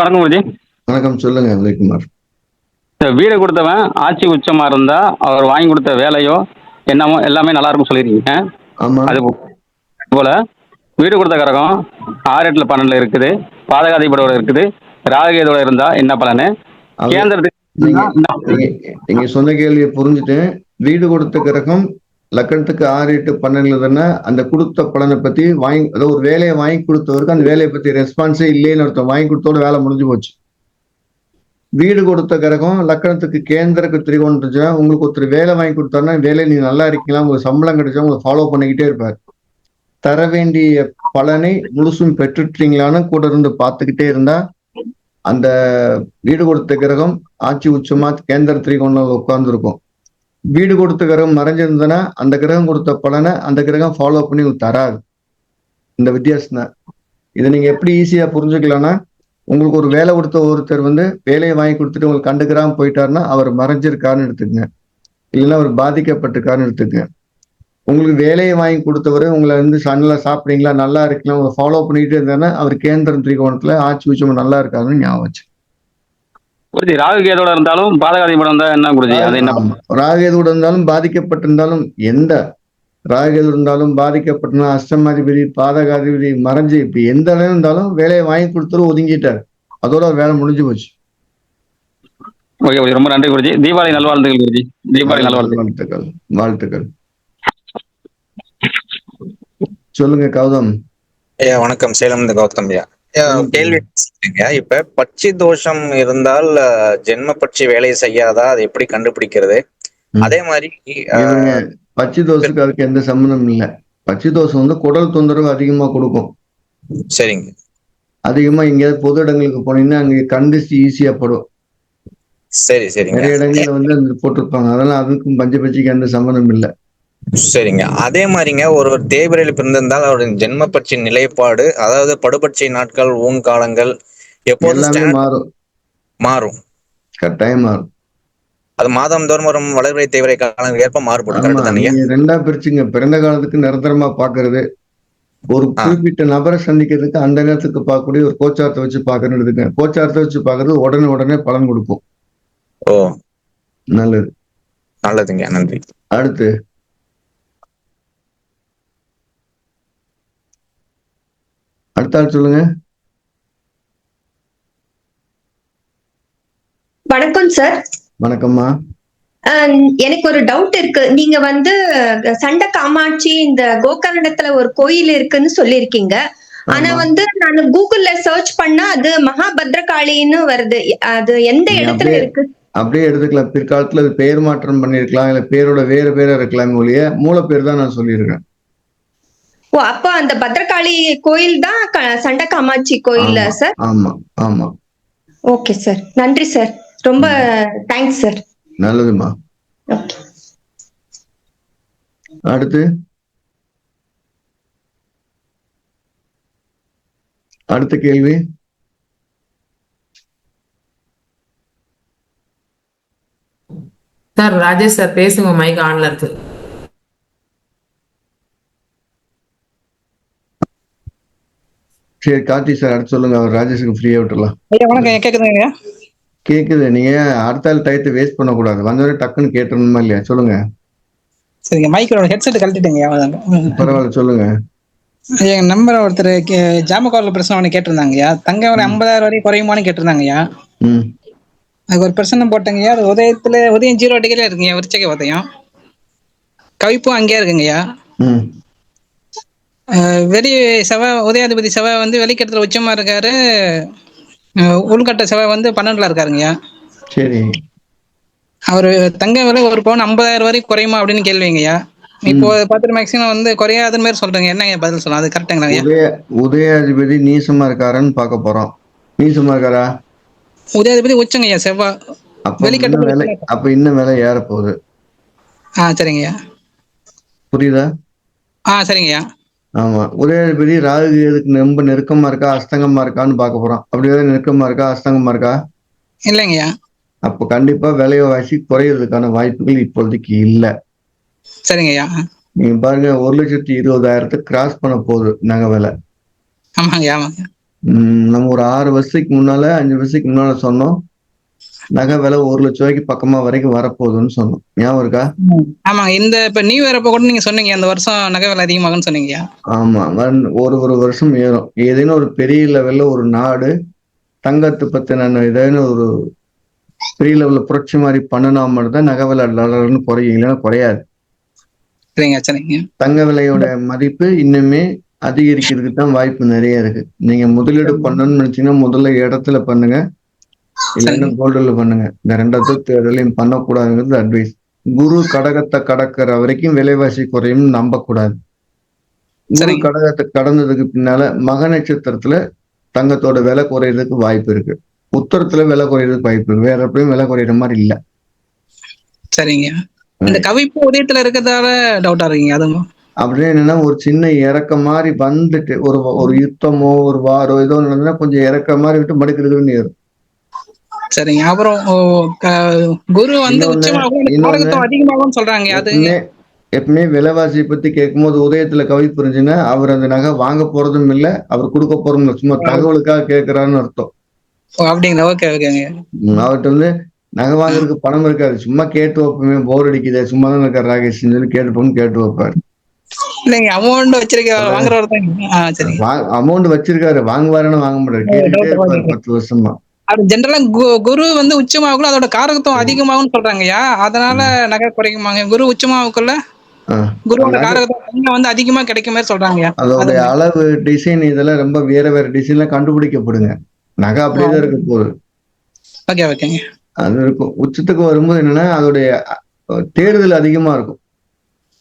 குருஜி வணக்கம் குருஜி வணக்கம் சொல்லுங்க இந்த வீடு கொடுத்தவன் ஆட்சி உச்சமா இருந்தா அவர் வாங்கி கொடுத்த வேலையோ என்னமோ எல்லாமே நல்லா இருக்கும் சொல்லியிருக்கீங்க. ஆமா. அது போல வீடு கொடுத்த கரகம் ஆறு எட்டுல பன்னெண்டுல இருக்குது பாதகாதிபதியோட இருக்குது ராககேதோட இருந்தா என்ன பலனு? கேந்திரத்துக்கு நீங்க சொன்ன கேள்வியை புரிஞ்சுட்டேன். வீடு கொடுத்த கிரகம் லக்கணத்துக்கு ஆறு எட்டு பன்னெண்டுல அந்த கொடுத்த பலனை பத்தி வாங்கி அதாவது ஒரு வேலையை வாங்கி கொடுத்தவருக்கு அந்த வேலையை பத்தி ரெஸ்பான்ஸே இல்லைன்னு ஒருத்தன் வாங்கி கொடுத்தோட வேலை முடிஞ்சு போச்சு. வீடு கொடுத்த கிரகம் லக்கணத்துக்கு கேந்திரக்கு திரிகோணம் இருந்துச்சுன்னா உங்களுக்கு ஒருத்தர் வேலை வாங்கி கொடுத்தாருன்னா வேலை நீ நல்லா இருக்கீங்களா? உங்களுக்கு சம்பளம் கிடைச்சா உங்களை ஃபாலோ பண்ணிக்கிட்டே இருப்பார். தர வேண்டிய பலனை முழுசும் பெற்றுட்டீங்களான்னு கூட இருந்து பார்த்துக்கிட்டே இருந்தா அந்த வீடு கொடுத்த கிரகம் ஆட்சி உச்சமா கேந்திர திரிகோணம் உட்கார்ந்துருக்கும். வீடு கொடுத்த கிரகம் மறைஞ்சிருந்தனா அந்த கிரகம் கொடுத்த பலனை அந்த கிரகம் ஃபாலோ பண்ணி உங்களுக்கு தராது. இந்த வித்தியாசம் தான். இதை நீங்க எப்படி ஈஸியா புரிஞ்சுக்கலாம்னா உங்களுக்கு ஒரு வேலை கொடுத்த ஒருத்தர் வந்து வேலையை வாங்கி கொடுத்துட்டு உங்களுக்கு கண்டுக்கிறாம போயிட்டாருன்னா அவர் மறைஞ்சிருக்காருன்னு எடுத்துக்கங்க. இல்லைன்னா அவர் பாதிக்கப்பட்டிருக்காருன்னு எடுத்துக்கங்க. உங்களுக்கு வேலையை வாங்கி கொடுத்தவர் உங்களை வந்து நல்லா சாப்பிட்றீங்களா நல்லா இருக்கீங்களா உங்களை ஃபாலோ பண்ணிட்டு இருந்தாருன்னா அவர் கேந்திரம் திரிகோணத்துல ஆட்சி உச்சம் நல்லா இருக்காருன்னு ஞாபகம் வச்சு குருஜி ராகுகேதோட இருந்தாலும் பாதகாதிபதி இருந்தா என்ன குருஜி? அது என்ன. ராகேது இருந்தாலும் பாதிக்கப்பட்டிருந்தாலும் எந்த ராகேது இருந்தாலும் பாதிக்கப்பட்டிருந்தா அஷ்டமாதிபதி பாதகாதிபதி மறைஞ்சு இப்ப எந்த அளவு இருந்தாலும் வேலையை வாங்கி கொடுத்துட்டு ஒதுங்கிட்டார். அதோட வேலை முடிஞ்சு போச்சு. ஓகே குருஜி ரொம்ப நன்றி குருஜி. தீபாவளி நல்வாழ்த்துக்கள் குருஜி. தீபாவளி நல்வாழ்த்துக்கள். வாழ்த்துக்கள் வாழ்த்துக்கள். சொல்லுங்க கௌதம். ஐயா வணக்கம். சேலம் இந்த கௌதம் ஐயா. கேள்வி. இப்ப பட்சி தோஷம் இருந்தால் ஜென்ம பட்சி வேலை செய்யாதா? அதை எப்படி கண்டுபிடிக்கிறது. அதே மாதிரி பச்சை தோசுக்கு அதுக்கு எந்த சம்மந்தம் இல்லை. பச்சை தோசை வந்து குடல் தொந்தரவு அதிகமா கொடுக்கும். சரிங்க. அதிகமா எங்கேயாவது பொது இடங்களுக்கு போனீங்கன்னா அங்க கண்டிச்சு ஈஸியா படும். சரி சரிங்க. நிறைய இடங்கள்ல வந்து போட்டிருப்பாங்க. அதெல்லாம் அதுக்கும் பஞ்ச பட்சிக்கு எந்த சம்மந்தம் இல்லை. சரிங்க. அதே மாதிரிங்க ஒருவர் தேய்பிரையில் பிறந்திருந்தால் அவருடைய ஜென்ம பட்சி நிலைப்பாடு அதாவது படுபட்சி நாட்கள் ஊன் காலங்கள் எப்போது எல்லாமே stand மாறும். மாறும். கட்டாயம் மாறும். அது மாதம் தோறும் வரும் வளர்பிறை தேய்பிரை காலங்களுக்கு ஏற்ப மாறுபடும். ரெண்டா பிரிச்சுங்க. பிறந்த காலத்துக்கு நிரந்தரமா பாக்குறது. ஒரு. குறிப்பிட்ட நபரை சந்திக்கிறதுக்கு அந்த நேரத்துக்கு பார்க்கக்கூடிய ஒரு கோச்சாரத்தை வச்சு பாக்குறேன்னு எடுத்துக்கங்க கோச்சாரத்தை வச்சு பாக்குறது உடனே உடனே பலன் கொடுக்கும். ஓ. நல்லது. நல்லதுங்க. நன்றி. அடுத்து அடுத்த ஆள் சொல்லுங்க. வணக்கம் சார் வணக்கம்மா. எனக்கு ஒரு டவுட் இருக்கு. நீங்க வந்து சண்ட காமாட்சி இந்த கோகர்ணத்துல ஒரு கோயில் இருக்குன்னு சொல்லியிருக்கீங்க. ஆனா. வந்து நான் கூகுள்ல சர்ச் பண்ணா அது மகாபத்ரகாளின்னு வருது. அது எந்த இடத்துல இருக்கு? அப்படியே எடுத்துக்கலாம். பிற்காலத்துல அது பெயர் மாற்றம் பண்ணிருக்கலாம் இல்ல பேரோட வேற பேரா இருக்கலாம் ஒழிய மூல பேர் தான் நான் சொல்லியிருக்கேன். ஓ அப்போ அந்த பத்ரகாளி கோயில் தான் சண்ட காமாட்சி கோயில். சார் ஆமா ஆமா. ஓகே சார் நன்றி சார் ரொம்ப தேங்க்ஸ் சார் நல்லதுமா? அடுத்து? அடுத்த கேள்வி? சார் ராஜேஷ் சார் பேசுங்க மைக் ஆன்ல இருக்கு. சரி கார்த்தி சார் அடுத்து சொல்லுங்க அவர் ராஜேஷுக்கு ஃப்ரீயா விட்டுறலாம் ஐயா வணக்கம் கேக்குதுங்க கேக்குது நீங்க அடுத்த ஆள் டயத்தை வேஸ்ட் பண்ணக்கூடாது? வந்தவரை டக்குன்னு கேட்டுறணுமா இல்லையா? சொல்லுங்க. சரிங்க மைக்கோட ஹெட்செட் கழட்டிட்டீங்க பரவாயில்ல சொல்லுங்க. என் நம்பர் ஒருத்தர் கே- ஜாம காலில் பிரச்சனை ஒன்று கேட்டிருந்தாங்கய்யா தங்கம் ஒரு ஐம்பதாயிரம் வரையும் குறையுமான்னு கேட்டிருந்தாங்கய்யா ம். அதுக்கு ஒரு பிரச்சனை போட்டங்கய்யா அது உதயத்துல உதயம் ஜீரோ டிகிரில இருக்குங்கய்யா விருச்சக உதயம். கவிப்பும் அங்கேயே இருக்குங்கய்யா வெளி செவ்வாய் உதயாதிபதி செவ்வாய் வந்து வெளிக்கட்டத்துல உச்சமா இருக்காரு. உள்கட்ட செவ்வாய் வந்து பன்னெண்டுல இருக்காருங்கய்யா சரி. அவர் தங்க விலை ஒரு பவுன் ஐம்பதாயிரம் வரைக்கும் குறையுமா அப்படின்னு கேள்விங்கய்யா இப்போ பார்த்துட்டு மேக்ஸிமம் வந்து குறையாத மாதிரி சொல்றீங்க. என்ன பதில் சொல்லலாம் அது கரெக்டுங்களா உதய உதயாதிபதி நீசமா இருக்காருன்னு பார்க்க போறோம். நீசமா இருக்காரா? உதயாதிபதி உச்சங்கய்யா செவ்வாய் வெளிக்கட்டு விலை அப்ப இன்னும் விலை ஏற போகுது ஆ சரிங்கய்யா புரியுதா? ஆ சரிங்கய்யா ஆமா. உதயாதிபதி ராகு எதுக்கு ரொம்ப நெருக்கமா இருக்கா அஸ்தங்கமா இருக்கான்னு பார்க்க போறோம். அப்படி ஏதாவது நெருக்கமா இருக்கா அஸ்தங்கமா இருக்கா? இல்லைங்கய்யா. அப்ப கண்டிப்பா விலைவாசி குறையிறதுக்கான வாய்ப்புகள் இப்போதைக்கு இல்ல. சரிங்கய்யா. நீங்க பாருங்க ஒரு லட்சத்தி இருபதாயிரத்தை கிராஸ் பண்ண போகுது நகை விலை. ஆமாங்க நம்ம ஒரு ஆறு வருஷத்துக்கு முன்னால அஞ்சு வருஷத்துக்கு முன்னால சொன்னோம். நகை விலை ஒரு லட்சம் ரூபாய்க்கு பக்கமா வரைக்கும் வரப்போகுதுன்னு சொன்னோம். ஞாபகம் இருக்கா? ஆமாங்க இந்த இப்ப நியூ இயர் அப்ப கூட நீங்க சொன்னீங்க இந்த வருஷம் நகை விலை அதிகமாகும்னு சொன்னீங்கய்யா ஆமா ஒரு ஒரு வருஷம் ஏறும். ஏதேனும் ஒரு பெரிய லெவல்ல ஒரு நாடு தங்கத்தை பத்தின ஏதேனும் ஒரு பெரிய லெவல்ல புரட்சி மாதிரி பண்ணினா மட்டும்தான் நகை விலை டாலர்னு குறையும் இல்லைன்னா குறையாது. தங்க விலையோட மதிப்பு இன்னுமே அதிகரிக்கிறதுக்கு தான் வாய்ப்பு நிறைய இருக்கு. நீங்க முதலீடு பண்ணணும்னு நினைச்சீங்கன்னா முதல்ல இடத்துல பண்ணுங்க. இல்லைன்னா கோல்டுல பண்ணுங்க. இந்த ரெண்டாவது தேர்தலையும் பண்ணக்கூடாதுங்கிறது அட்வைஸ் குரு கடகத்தை கடக்கிற வரைக்கும் விலைவாசி குறையும்னு நம்பக்கூடாது. குரு. கடகத்தை கடந்ததுக்கு பின்னால மக நட்சத்திரத்துல தங்கத்தோட விலை குறையறதுக்கு வாய்ப்பு இருக்கு. உத்தரத்துல விலை குறையறதுக்கு வாய்ப்பு இருக்கு. வேற எப்படியும் விலை குறையிற மாதிரி இல்ல. சரிங்க. இந்த கவிப்பு உதயத்துல இருக்கிறதால டவுட்டா இருக்கீங்க அதுவும்? அப்படின்னு என்னன்னா ஒரு சின்ன இறக்க மாதிரி வந்துட்டு ஒரு ஒரு யுத்தமோ ஒரு வாரோ ஏதோ நடந்தா கொஞ்சம் இறக்க மாதிரி விட்டு மடுக்கிறதுன்னு ஏறும். சரிங்க. அப்புறம் குரு வந்து காரகத்துவம் அதிகமாகும் சொல்றாங்க. அது எப்பவுமே விலைவாசியை பத்தி கேட்கும்போது உதயத்துல கவி புரிஞ்சுன்னா அவர் அந்த நகை வாங்க போறதும் இல்ல அவர் கொடுக்க போறதும் இல்ல. சும்மா தகவலுக்காக கேட்கிறான்னு அர்த்தம். அப்படிங்களா? ஓகே ஓகேங்க. ம், அவர்ட்ட வந்து நகை வாங்குறதுக்கு பணம் இருக்காது. சும்மா கேட்டு வைப்போமே போர் அடிக்குதே சும்மா தான் இருக்கார் ராகேஷ் சொல்லி கேட்டுப்போம்னு கேட்டு வைப்பாரு. இல்லைங்க அமௌண்ட் வச்சிருக்க அமௌண்ட் வச்சிருக்காரு. வாங்குவாருன்னு வாங்க மாட்டாரு. கேட்டுட்டே இருப்பாரு பத்து வருஷமா. அது ஜென்ரலா குரு வந்து உச்சமாகுள்ள அதோட காரகத்துவம் அதிகமாகும்னு சொல்றாங்கய்யா. அதனால நகை குறைக்குமாங்க. குரு உச்சமாகுக்குள்ள ஆ. குருவோட காரகத்துவம் வந்து அதிகமா கிடைக்கும் மாதிரி சொல்றாங்கய்யா. அதோட அளவு டிசைன் இதெல்லாம் ரொம்ப வேற வேற டிசைன்ல கண்டுபிடிக்கப்படுங்க. நகை அப்படியே தான் இருக்க போகுது. ஓகே ஓகேங்க. அது இருக்கும். உச்சத்துக்கு வரும்போது என்னன்னா அதோடைய அஹ், தேடுதல் அதிகமா இருக்கும்.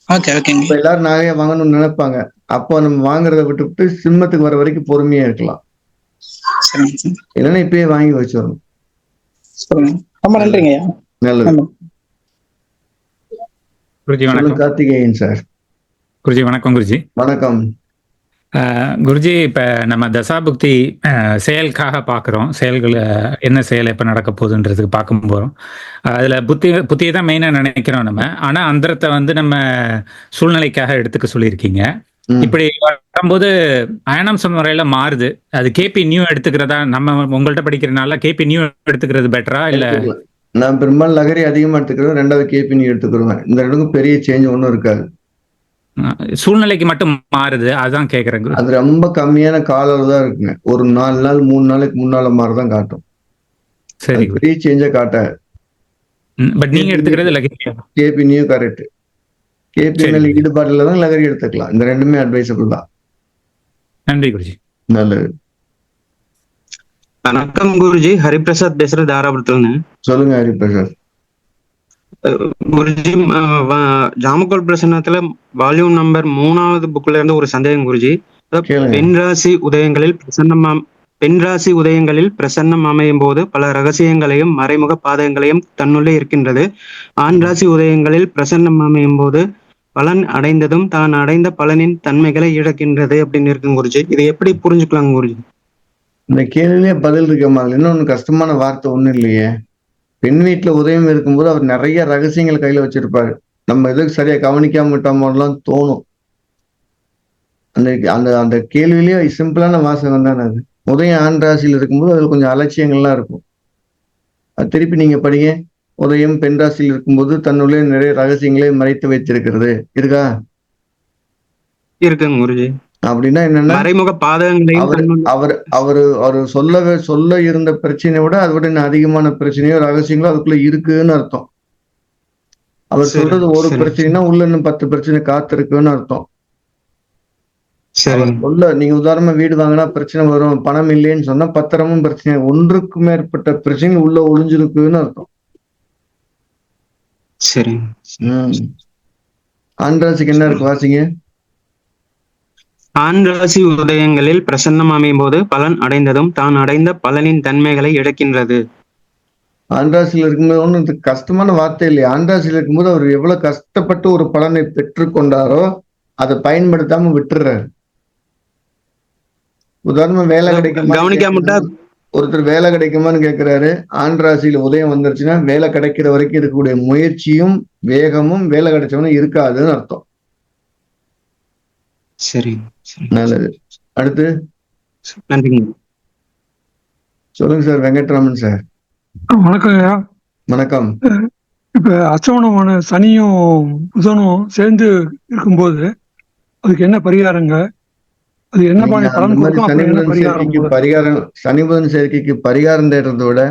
ஓகே ஓகேங்க. எல்லாரும் நகையை வாங்கணும்னு நினைப்பாங்க. அப்போ நம்ம வாங்குறத விட்டுவிட்டு சிம்மத்துக்கு வர வரைக்கும் பொறுமையா இருக்கலாம். இல்லைன்னா இப்பயே வாங்கி வச்சிடணும் ரொம்ப நன்றிங்கய்யா நல்லது. குருஜி வணக்கம். கார்த்திகேயன் சார். குருஜி வணக்கம் குருஜி. வணக்கம். குருஜி இப்போ நம்ம தசாபுக்தி செயலுக்காக பார்க்குறோம் செயல்கள் என்ன செயல் எப்போ நடக்க போகுதுன்றதுக்கு பார்க்க போகிறோம் அதில் புத்தி புத்தியை தான் மெயினாக நினைக்கிறோம் நம்ம. ஆனால் அந்தரத்தை வந்து நம்ம சூழ்நிலைக்காக எடுத்துக்க சொல்லியிருக்கீங்க. இப்படி வரும்போது அயனம் முறையில் மாறுது. அது கேபி நியூ எடுத்துக்கிறதா? நம்ம உங்கள்கிட்ட படிக்கிறனால கேபி நியூ எடுத்துக்கிறது பெட்டரா இல்லை. நான் பெரும்பாலும் லகரி அதிகமா எடுத்துக்கிறேன் ரெண்டாவது கேபி நீ எடுத்துக்கிடுவேன் இந்த ரெண்டுக்கும் பெரிய சேஞ்ச் ஒன்றும் இருக்காது. சூழ்நிலைக்கு மட்டும் மாறுது. அதான் கேட்குறேன் அது ரொம்ப கம்மியான கால தான் இருக்குங்க. ஒரு நாலு நாள் மூணு நாளைக்கு முன்னால மாதிரி தான் காட்டும். சரி பெரிய சேஞ்சா காட்டாது. பட் நீங்கள் எடுத்துக்கிறது கேபி நியூ கரெக்ட் மேல ஈடுபாடுல தான் லகரி எடுத்துக்கலாம். இந்த ரெண்டுமே அட்வைசபிள் தான். நன்றி குருஜி. நல்லது. வணக்கம் குருஜி. ஹரிபிரசாத் பேசுறது தாராபுரத்துலன்னு சொல்லுங்க ஹரிபிரசாத். குருஜி ஜாமக்கோல் பிரசன்னத்துல வால்யூம் நம்பர் மூணாவது புக்ல இருந்து ஒரு சந்தேகம் குருஜி. பெண் ராசி உதயங்களில் பிரசன்னம் பெண் ராசி உதயங்களில் பிரசன்னம் அமையும் போது பல ரகசியங்களையும் மறைமுக பாதகங்களையும் தன்னுள்ளே இருக்கின்றது. ஆண் ராசி உதயங்களில் பிரசன்னம் அமையும் போது பலன் அடைந்ததும் தான் அடைந்த பலனின் தன்மைகளை இழக்கின்றது அப்படின்னு இருக்கும் குருஜி. இதை எப்படி புரிஞ்சுக்கலாங்க குருஜி? இந்த கேள்வியிலே பதில் இருக்க மாதிரி இன்னொன்னு கஷ்டமான வார்த்தை ஒன்றும் இல்லையே. பெண் வீட்டுல உதயம் இருக்கும்போது அவர் நிறைய ரகசியங்கள் கையில வச்சிருப்பாரு. நம்ம எதுக்கு சரியா கவனிக்காம விட்டோமோலாம் தோணும். அந்த அந்த அந்த கேள்வியிலேயே சிம்பிளான வாசகம் தானே அது. உதயம் ஆண் ராசியில் இருக்கும்போது அதில் கொஞ்சம் அலட்சியங்கள்லாம் இருக்கும். அது திருப்பி நீங்க படிங்க. உதயம் பெண் ராசியில் இருக்கும்போது தன்னுள்ளே நிறைய ரகசியங்களை மறைத்து வைத்திருக்கிறது. இருக்கா? இருக்குங்க குருஜி. அப்படின்னா என்னன்னா மறைமுக பாதகங்களையும் அவர் அவர் அவரு சொல்ல சொல்ல இருந்த பிரச்சனையை விட அதை விட அதிகமான பிரச்சனையோ ரகசியங்களோ அதுக்குள்ள இருக்குன்னு அர்த்தம். அவர் சொல்றது ஒரு. பிரச்சனைனா உள்ள இன்னும் பத்து பிரச்சனை காத்திருக்குன்னு அர்த்தம். சொல்ல நீங்க உதாரணமா வீடு வாங்கினா பிரச்சனை வரும் பணம் இல்லைன்னு சொன்னா பத்திரமும் பிரச்சனை ஒன்றுக்கு மேற்பட்ட பிரச்சனை உள்ள ஒளிஞ்சிருக்குன்னு அர்த்தம். சரிங்க உம் ஆண்ட்ராசிக்கு என்ன இருக்கு வாசிங்க? ஆண் ராசி உதயங்களில் பிரசன்னம் அமையும் போது பலன் அடைந்ததும் தான் அடைந்த பலனின் தன்மைகளை இழக்கின்றது ஆண்ட்ராசியில் இருக்கும்போது ஒன்றும் கஷ்டமான வார்த்தை இல்லையா. ஆண்ட்ராசியில் இருக்கும்போது அவர் எவ்வளவு கஷ்டப்பட்டு ஒரு பலனை பெற்றுக்கொண்டாரோ அதை பயன்படுத்தாம விட்டுறாரு. உதாரணமா வேலை கிடைக்குமா? கவனிக்காம விட்டா ஒருத்தர் வேலை கிடைக்குமான்னு கேட்கிறாரு ஆண் ராசியில உதயம் வந்துருச்சுன்னா வேலை கிடைக்கிற வரைக்கும் இருக்கக்கூடிய முயற்சியும் வேகமும் வேலை கிடைச்சவனும் இருக்காதுன்னு அர்த்தம். சரி. நல்லது. அடுத்து? சொல்லுங்க சார் வெங்கட்ராமன் சார். வணக்கம் ஐயா. வணக்கம். இப்ப அச்சவணமான சனியும் புதனும் சேர்ந்து இருக்கும்போது அதுக்கு என்ன பரிகாரங்க? பரிகாரம் சனிபுதன் சேர்க்கைக்கு பரிகாரம் தேடுறதை விட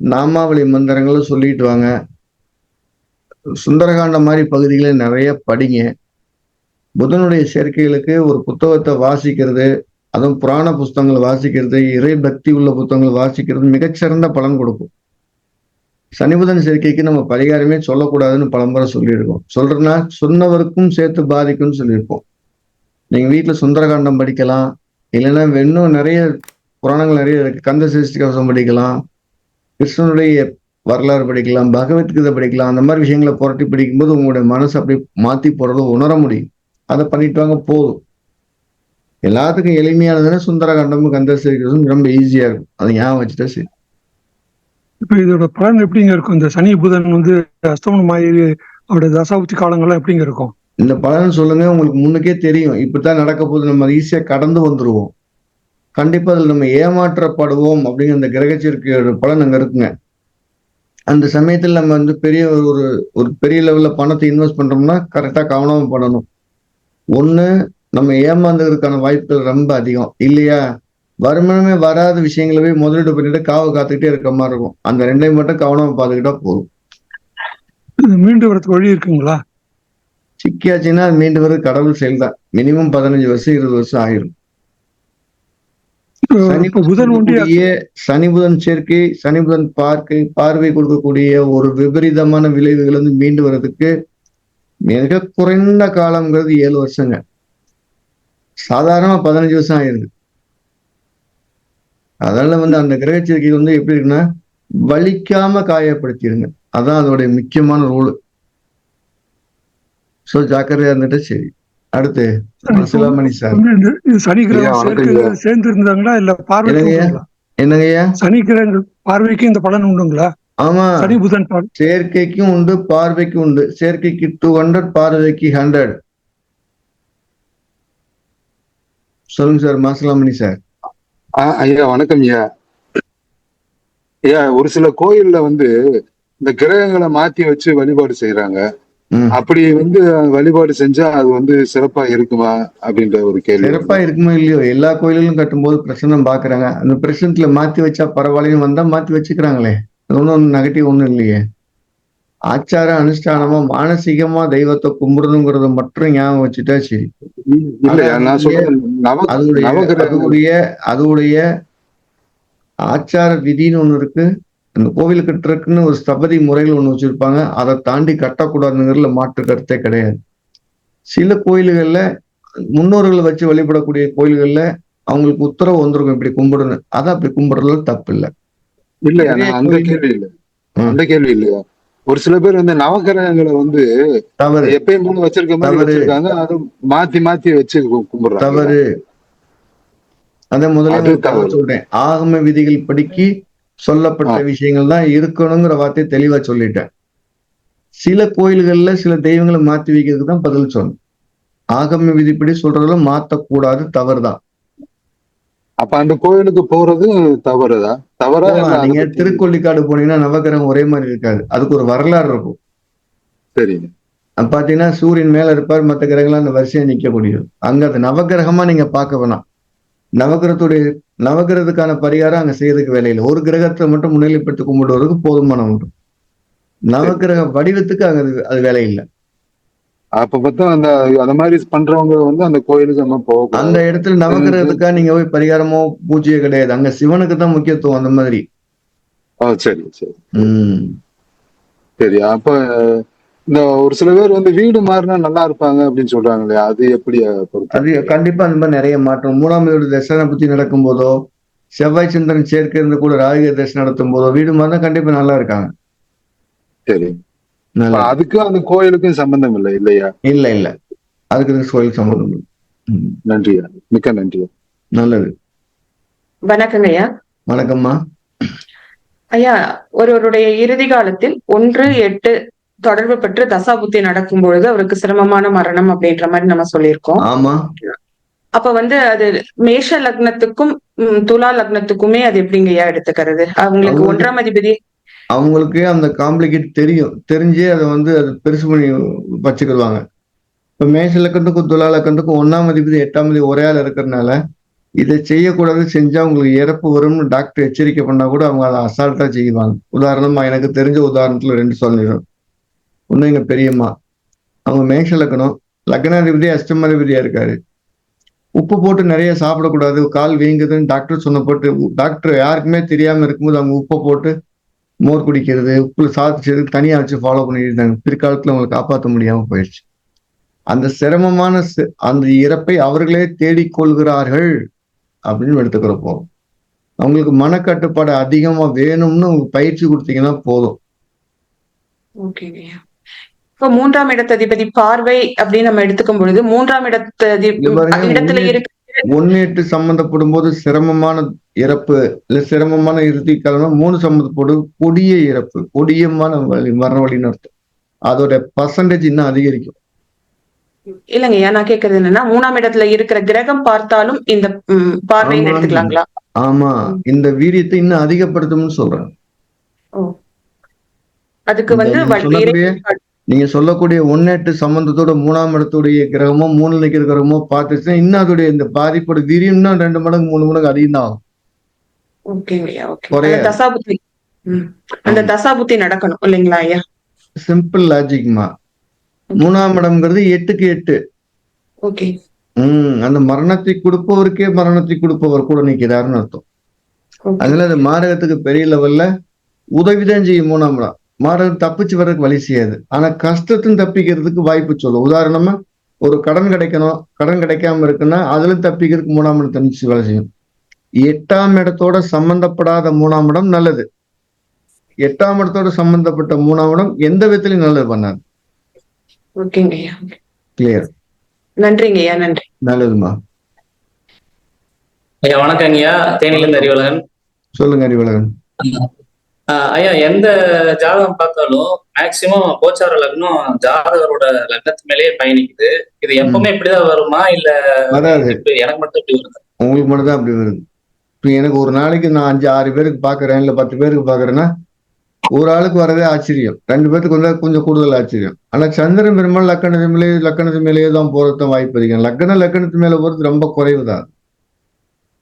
நாமாவளி மந்திரங்களை சொல்லிட்டு வாங்க. சுந்தரகாண்டம் மாதிரி பகுதிகளை நிறைய படிங்க. புதனுடைய சேர்க்கைகளுக்கு ஒரு புத்தகத்தை வாசிக்கிறது அதுவும் புராண புஸ்தகங்களை வாசிக்கிறது இறை பக்தி உள்ள புத்தகங்களை வாசிக்கிறது மிகச்சிறந்த பலன் கொடுக்கும். சனிபுதன் சேர்க்கைக்கு நம்ம பரிகாரமே சொல்லக்கூடாதுன்னு பலமுறை சொல்லியிருக்கோம். சொல்றேன்னா சொன்னவருக்கும் சேர்த்து பாதிக்கும்னு சொல்லியிருப்போம். நீங்க வீட்டுல சுந்தரகாண்டம் படிக்கலாம். இல்லைன்னா இன்னும் நிறைய புராணங்கள் நிறைய இருக்கு. கந்த சிருஷ்டி கவசம் படிக்கலாம். கிருஷ்ணனுடைய வரலாறு படிக்கலாம். பகவத்கீதை படிக்கலாம். அந்த மாதிரி விஷயங்களை புரட்டி படிக்கும்போது உங்களுடைய மனசு அப்படி மாத்தி போறதை உணர முடியும். அதை பண்ணிட்டு வாங்க போதும். எல்லாத்துக்கும் எளிமையானதுன்னா சுந்தரகாண்டமும் கந்த சிருஷ்டி ரொம்ப ஈஸியா இருக்கும். அதை ஞாபகம் வச்சுட்டா சரி. இப்ப இதோட பலன் எப்படிங்க இருக்கும்? இந்த சனி புதன் வந்து அஸ்தமனம் மாதிரி அவருடைய தசாபுத்தி காலங்கள்லாம் எப்படிங்க இருக்கும்? இந்த பலன் சொல்லுங்க உங்களுக்கு முன்னுக்கே தெரியும். இப்படித்தான் நடக்க போது நம்ம ஈஸியாக கடந்து வந்துருவோம். கண்டிப்பாக அதில் நம்ம ஏமாற்றப்படுவோம் அப்படிங்கிற அந்த கிரகச்சேர்க்கையோட பலன் அங்கே இருக்குங்க. அந்த சமயத்தில் நம்ம வந்து பெரிய ஒரு ஒரு பெரிய லெவலில் பணத்தை இன்வெஸ்ட் பண்ணுறோம்னா கரெக்டாக கவனமாக பண்ணணும். ஒன்று நம்ம ஏமாந்துக்கிறதுக்கான வாய்ப்புகள் ரொம்ப அதிகம். இல்லையா? வருமானமே வராத விஷயங்களை போய் முதலீடு பண்ணிட்டு காவு காத்துக்கிட்டே இருக்க மாதிரி இருக்கும். அந்த ரெண்டையும் மட்டும் கவனமாக பார்த்துக்கிட்டா போதும். மீண்டு வரதுக்கு வழி இருக்குங்களா? சிக்கியாச்சுன்னா அது மீண்டு வர கடவுள் செயல் தான் மினிமம் பதினஞ்சு வருஷம் இருபது வருஷம் ஆயிரும் சனி புதன் கொடுக்கக்கூடிய சனி புதன் சேர்க்கை சனி புதன் பார்க்கை பார்வை கொடுக்கக்கூடிய ஒரு விபரீதமான விளைவுகள் வந்து மீண்டு வர்றதுக்கு மிக குறைந்த காலம்ங்கிறது ஏழு வருஷங்க. சாதாரணமா பதினஞ்சு வருஷம் ஆயிருது. அதனால வந்து அந்த கிரகச்சேர்க்கை வந்து எப்படி இருக்குன்னா வலிக்காம காயப்படுத்திடுங்க. அதான் அதோடைய முக்கியமான ரூல் சோ ஜாக்கிரதையா இருந்துட்டு சரி. அடுத்து சிலாமணி சார். சனி ஐயா, கிரகம் ஐயா. சேர்ந்து இருந்தாங்களா இல்ல என்னங்கய்யா? உண்டுங்களா? என்னங்கய்யா சனி கிரகங்கள் பார்வைக்கு இந்த பலன் உண்டுங்களா? ஆமா. சனி புதன் பலன். சேர்க்கைக்கும் உண்டு பார்வைக்கும் உண்டு. சேர்க்கைக்கு டூ ஹண்ட்ரட் பார்வைக்கு ஹண்ட்ரட் சொல்லுங்க சார் மாசலாமணி சார். ஐயா வணக்கம் ஐயா. ஐயா ஒரு சில கோயில்ல வந்து இந்த கிரகங்களை மாத்தி வச்சு வழிபாடு செய்யறாங்க. அப்படி வந்து வழிபாடு செஞ்சா அது வந்து சிறப்பா இருக்குமா அப்படின்ற ஒரு கேள்வி. சிறப்பா இருக்குமோ இல்லையோ? எல்லா கோயிலும் கட்டும்போது பிரசன்னம் பாக்குறாங்க. அந்த பிரசனத்துல மாத்தி வச்சா பரவாயில்லைன்னு வந்தா மாத்தி வச்சுக்கிறாங்களே. அது ஒன்றும் நெகட்டிவ் ஒண்ணும் இல்லையே. ஆச்சார அனுஷ்டானமா மானசீகமா தெய்வத்தை கும்பிடணுங்கிறத மட்டும் ஞாபகம் வச்சுட்டா சரி அதோடைய அதோடைய ஆச்சார விதின்னு ஒண்ணு இருக்கு. அந்த கோவில் கட்டுறதுக்குன்னு ஒரு ஸ்தபதி முறைகள் ஒண்ணு வச்சிருப்பாங்க. அதை தாண்டி கட்டக்கூடாதுங்கிறதுல மாற்று கருத்தே கிடையாது. சில கோயில்கள்ல முன்னோர்களை வச்சு வழிபடக்கூடிய கோயில்கள்ல அவங்களுக்கு உத்தரவு வந்திருக்கும். இப்படி கும்பிடணும் அதை அப்படி கும்பிடுறதுல தப்பு இல்லை. இல்லையா? அந்த கேள்வி இல்ல. அந்த கேள்வி இல்லையா? ஒரு சில பேர் வந்து நவகிரகங்களை வந்து தவறு. எப்பயும் போல வச்சிருக்க மாதிரி. வச்சிருக்காங்க. அது மாத்தி மாத்தி வச்சு கும்பிடுறாங்க. தவறு. அதை முதல்ல. சொல்றேன். ஆகம விதிகள் படிக்கி சொல்லப்பட்ட. விஷயங்கள் தான் இருக்கணுங்கிற வார்த்தையை தெளிவா சொல்லிட்டேன். சில கோயில்கள்ல சில தெய்வங்களை மாத்தி வைக்கிறதுக்கு தான் பதில் சொன்னேன். ஆகம விதிப்படி சொல்றதுல மாத்தக்கூடாது தவறுதான். அப்ப அந்த கோயிலுக்கு போறது தவறுதா? தவறா நீங்க திருக்கொள்ளிக்காடு போனீங்கன்னா நவகிரகம் ஒரே மாதிரி இருக்காது. அதுக்கு ஒரு வரலாறு இருக்கும். சரிங்க. பாத்தீங்கன்னா சூரியன் மேல இருப்பார் மற்ற கிரகங்கள்லாம் அந்த வரிசையா நிக்கக்கூடியது. அங்க அது நவகிரகமா நீங்க பார்க்க வேணாம். நவகிரகத்துடைய நவகிரகத்துக்கான பரிகாரம் அங்க செய்யறதுக்கு வேலையில்லை ஒரு கிரகத்தை மட்டும் முன்னிலைப்படுத்தி கும்பிடுவதற்கு போதுமான ஒன்று நவகிரக வடிவத்துக்கு அங்க அது வேலை இல்லை. அப்ப பார்த்தா அந்த அந்த மாதிரி பண்றவங்க வந்து அந்த கோயிலுக்கு நம்ம போக அந்த இடத்துல நவகிரகத்துக்காக நீங்க போய் பரிகாரமோ பூஜையோ கிடையாது. அங்க சிவனுக்கு தான் முக்கியத்துவம் அந்த மாதிரி. ஓ சரி சரி. உம் சரி அப்ப இந்த ஒரு சில பேர் வந்து வீடு மாறினா நல்லா இருப்பாங்க அப்படின்னு சொல்றாங்க இல்லையா அது எப்படி அது கண்டிப்பா அந்த மாதிரி நிறைய மாற்றம். மூணாம் வீடு தசனை பத்தி நடக்கும் போதோ செவ்வாய் சந்திரன் சேர்க்கை இருந்து கூட ராஜக தசை நடத்தும் போதோ வீடு மாதிரி கண்டிப்பா நல்லா இருக்காங்க. சரி. அதுக்கும் அந்த கோயிலுக்கும் சம்பந்தம் இல்லை இல்லையா? இல்ல இல்ல. அதுக்கு கோயில் சம்பந்தம் இல்லை. நன்றியா மிக்க நன்றியா நல்லது. வணக்கங்க ஐயா. வணக்கம்மா. ஐயா ஒருவருடைய இறுதி காலத்தில் ஒன்று எட்டு தொடர்பு பெற்று தசாபுத்தி நடக்கும் பொழுது அவருக்கு சிரமமான மரணம் அப்படின்ற மாதிரி நம்ம சொல்லியிருக்கோம். ஆமா. அப்ப வந்து அது மேஷ லக்னத்துக்கும் துலா லக்னத்துக்குமே அது எப்படிங்க ஐயா எடுத்துக்கிறது? அவங்களுக்கு ஒன்றாம் அதிபதி அவங்களுக்கு அந்த காம்ப்ளிகேட் தெரியும். தெரிஞ்சே அதை வந்து அது பெருசு பண்ணி வச்சுக்கிடுவாங்க. இப்போ மேஷ லக்கணத்துக்கும் துலா லக்கணத்துக்கும் ஒன்னாம் அதிபதி எட்டாம் அதிபதி ஒரே ஆள் இருக்கிறதுனால இதை செய்யக்கூடாது செஞ்சா உங்களுக்கு இறப்பு வரும்னு டாக்டர் எச்சரிக்கை பண்ணா கூட அவங்க அதை அசால்ட்டா செய்வாங்க. உதாரணமா எனக்கு தெரிஞ்ச உதாரணத்துல ரெண்டு சொல்லிடுறோம் ஒன்றும் எங்கள் பெரியம்மா. அவங்க மேஷ லக்கணம் லக்னாதிபதி அஷ்டமாதிபதியாக இருக்காரு. உப்பு போட்டு நிறைய சாப்பிடக்கூடாது. கால் வீங்குதுன்னு டாக்டர் சொன்ன போட்டு டாக்டர் யாருக்குமே தெரியாமல் இருக்கும்போது அவங்க உப்பை போட்டு மோர் குடிக்கிறது உப்புல சாதிச்சது தனியாக வச்சு ஃபாலோ பண்ணிட்டு இருந்தாங்க பிற்காலத்துல அவங்களை காப்பாற்ற முடியாமல் போயிடுச்சு. அந்த சிரமமான சி- அந்த இறப்பை அவர்களே தேடிக்கொள்கிறார்கள் அப்படின்னு எடுத்துக்கிறப்போ அவங்களுக்கு மனக்கட்டுப்பாடு அதிகமாக வேணும்னு அவங்க பயிற்சி கொடுத்தீங்கன்னா போதும். ஓகே இப்ப மூன்றாம் இடத்ததிபதி பார்வை அப்படின்னு நம்ம எடுத்துக்கும் பொழுது மூன்றாம் இடத்ததி இடத்துல இருக்கு ஒன்னேட்டு சம்பந்தப்படும் போது சிரமமான இறப்பு இல்ல சிரமமான இறுதி காலம் மூணு சம்பந்தப்படும் கொடிய இறப்பு கொடியமான வழி மரண வழின்னு அர்த்தம் அதோட பர்சன்டேஜ் இன்னும் அதிகரிக்கும். இல்லைங்க நான் கேக்குறது என்னன்னா மூணாம் இடத்துல இருக்கிற கிரகம் பார்த்தாலும் இந்த பார்வைன்னு ஆமா. எடுத்துக்கலாங்களா? ஆமா. இந்த வீரியத்தை இன்னும் அதிகப்படுத்தும்னு சொல்றேன் அதுக்கு வந்து நீங்க சொல்லக்கூடிய- ஒன்னேட்டு சம்பந்தத்தோட மூணாம் இடத்துடைய கிரகமோ மூணு நிற்கிற கிரகமோ பார்த்துச்சுன்னா இன்னும் அதோடைய இந்த பாதிப்போட வீரியம் இன்னும் ரெண்டு மடங்கு மூணு மடங்கு அதிகம் தான். அந்த தசாபுத்தி நடக்கணும் இல்லைங்களா ஐயா? சிம்பிள் லாஜிக்மா மூணாம் இடம்ங்கிறது எட்டுக்கு எட்டு. ஓகே. உம் அந்த மரணத்தை கொடுப்பவருக்கே மரணத்தை கொடுப்பவர் கூட நிக்கிறாருன்னு அர்த்தம். அதனால அது மாரகத்துக்கு பெரிய லெவல்ல உதவிதான் செய்யும் மூணாம் இடம். மாரகம் தப்பிச்சு வர்றதுக்கு வழி செய்யாது. ஆனா கஷ்டத்தையும் தப்பிக்கிறதுக்கு வாய்ப்பு சொல்லும். உதாரணமா ஒரு கடன் கிடைக்கணும் கடன் கிடைக்காம இருக்குன்னா அதுல தப்பிக்கிறதுக்கு மூணாம் இடம் தனிச்சு வேலை செய்யும். எட்டாம் இடத்தோட சம்பந்தப்படாத மூணாம் இடம் நல்லது. எட்டாம் இடத்தோட சம்பந்தப்பட்ட மூணாம் இடம் எந்த விதத்திலையும் நல்லது பண்ணாது. கிளியர் நன்றிங்க ஐயா நன்றி. நல்லதுமா? ஐயா வணக்கம் ஐயா. தேனியிலிருந்து அறிவழகன். சொல்லுங்க அறிவழகன். ஐயா எந்த ஜாதகம் பார்த்தாலும் மேக்சிமம் கோச்சார லக்னம் ஜாதகரோட லக்னத்து மேலேயே பயணிக்குது. இது எப்பவுமே இப்படிதான் வருமா? இல்ல வராது. எனக்கு மட்டும் இப்படி வருது? உங்களுக்கு மட்டும் தான் அப்படி வருது. இப்போ எனக்கு ஒரு நாளைக்கு நான் அஞ்சு ஆறு பேருக்கு பார்க்கறேன் இல்லை பத்து பேருக்கு பார்க்கறேன்னா ஒரு ஆளுக்கு வரதே ஆச்சரியம். ரெண்டு பேருக்கு வந்தா கொஞ்சம் கூடுதல் ஆச்சரியம். ஆனா சந்திரன் பெரும்பாலும் லக்கணத்து மேலே லக்கணத்து மேலேயே தான் போறது வாய்ப்பு அதிகம். லக்கண லக்கணத்து மேல போறது ரொம்ப குறைவு தான்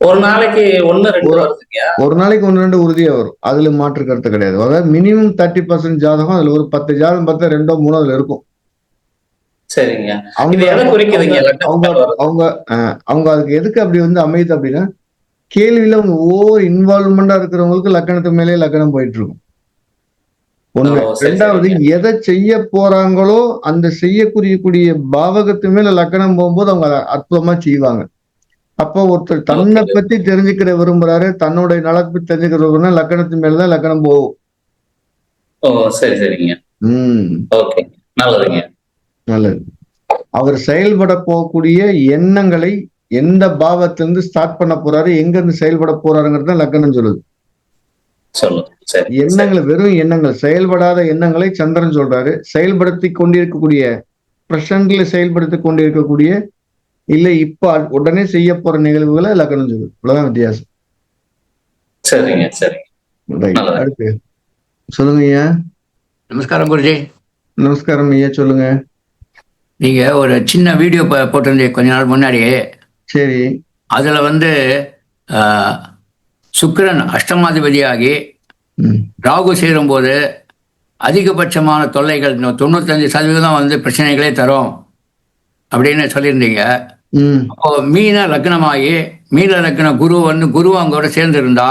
ஒரு நாளைக்கு ஒண்ணு ரெண்டு ஒரு- நாளைக்கு ஒன்று ரெண்டு உறுதியா வரும். அதுல மாற்று கருத்து கிடையாது. அதாவது மினிமம் தேர்ட்டி பர்சன்ட் ஜாதகம் அதுல ஒரு பத்து ஜாதகம் பார்த்தா ரெண்டோ மூணோ அதுல இருக்கும். சரிங்க. அவங்க அவங்க- அவங்க அவங்க அதுக்கு எதுக்கு அப்படி வந்து அமையுது அப்படின்னா கேள்வியில அவங்க ஓவர் இன்வால்மெண்டா இருக்கிறவங்களுக்கு லக்கணத்து மேலே லக்கணம் போயிட்டு இருக்கும் ஒண்ணு ரெண்டாவது எதை செய்ய போறாங்களோ அந்த செய்யக்கூடிய கூடிய பாவகத்து மேல லக்கணம் போகும்போது அவங்க அற்புதமா செய்வாங்க. அப்போ ஒருத்தர் தன்னை. பத்தி தெரிஞ்சுக்கிற விரும்புறாரு தன்னுடைய நலத்தை பத்தி தெரிஞ்சுக்கிற விரும்புனா லக்கணத்து மேலதான் லக்கணம் போகும். ஓ சரி சரிங்க. உம் ஓகே நல்லதுங்க. நல்லது. அவர் செயல்பட போகக்கூடிய எண்ணங்களை எந்த பாவத்திலிருந்து ஸ்டார்ட் பண்ண போறாரு எங்க இருந்து செயல்பட போறாருங்கிறது தான் லக்கணம் சொல்லுது. எண்ணங்களை வெறும் எண்ணங்கள். செயல்படாத எண்ணங்களை சந்திரன் சொல்றாரு. செயல்படுத்தி கொண்டிருக்கக்கூடிய பிரசன்ட்ல செயல்படுத்தி கொண்டிருக்கக்கூடிய இல்ல இப்ப உடனே செய்ய போற நிகழ்வுகளை லக்கணம் சொல்லுது இவ்வளவுதான் வித்தியாசம். சரிங்க. நல்லது. அடுத்து. சொல்லுங்க ஐயா. நமஸ்காரம் குருஜி. நமஸ்காரம் ஐயா சொல்லுங்க. நீங்க ஒரு சின்ன வீடியோ போட்டிருந்தீங்க கொஞ்ச நாள் முன்னாடி. சரி. அதுல வந்து சுக்கிரன் அஷ்டமாதிபதியாகி ராகு சேரும்போது அதிகபட்சமான தொல்லைகள் தொண்ணூத்தஞ்சு சதவீதம் வந்து பிரச்சனைகளே தரும். அப்படின்னு சொல்லியிருந்தீங்க. அப்போ மீன லக்னமாகி மீன லக்ன குரு வந்து குரு அங்கோட சேர்ந்து இருந்தா.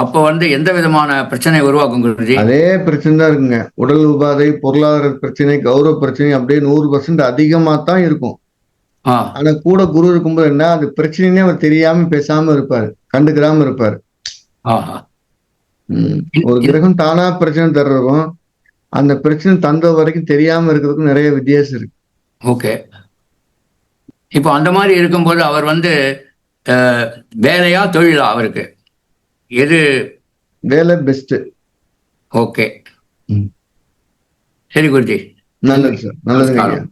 அப்போ வந்து எந்த விதமான பிரச்சனை உருவாக்கும் குருஜி? அதே பிரச்சனை தான் இருக்குங்க. உடல் உபாதை பொருளாதார பிரச்சனை கௌரவ பிரச்சனை அப்படியே நூறு பர்சன்ட் அதிகமா தான் இருக்கும். ஆனா கூட குரு இருக்கும்போது என்ன அது பிரச்சனைனே அவர் தெரியாம பேசாம இருப்பாரு. கண்டுக்கிறாம இருப்பாரு. ஒரு கிரகம் தானா பிரச்சனை தர்றதுக்கும் அந்த பிரச்சனை தந்த வரைக்கும் தெரியாம இருக்கிறதுக்கும் நிறைய வித்தியாசம் இருக்கு. ஓகே. இப்போ அந்த மாதிரி இருக்கும்போது அவர் வந்து வேலையா தொழிலா அவருக்கு? எது? வேலை பெஸ்ட் ஓகே. சரி குருஜி. நல்லது சார். நல்லதுங்க ஐயா.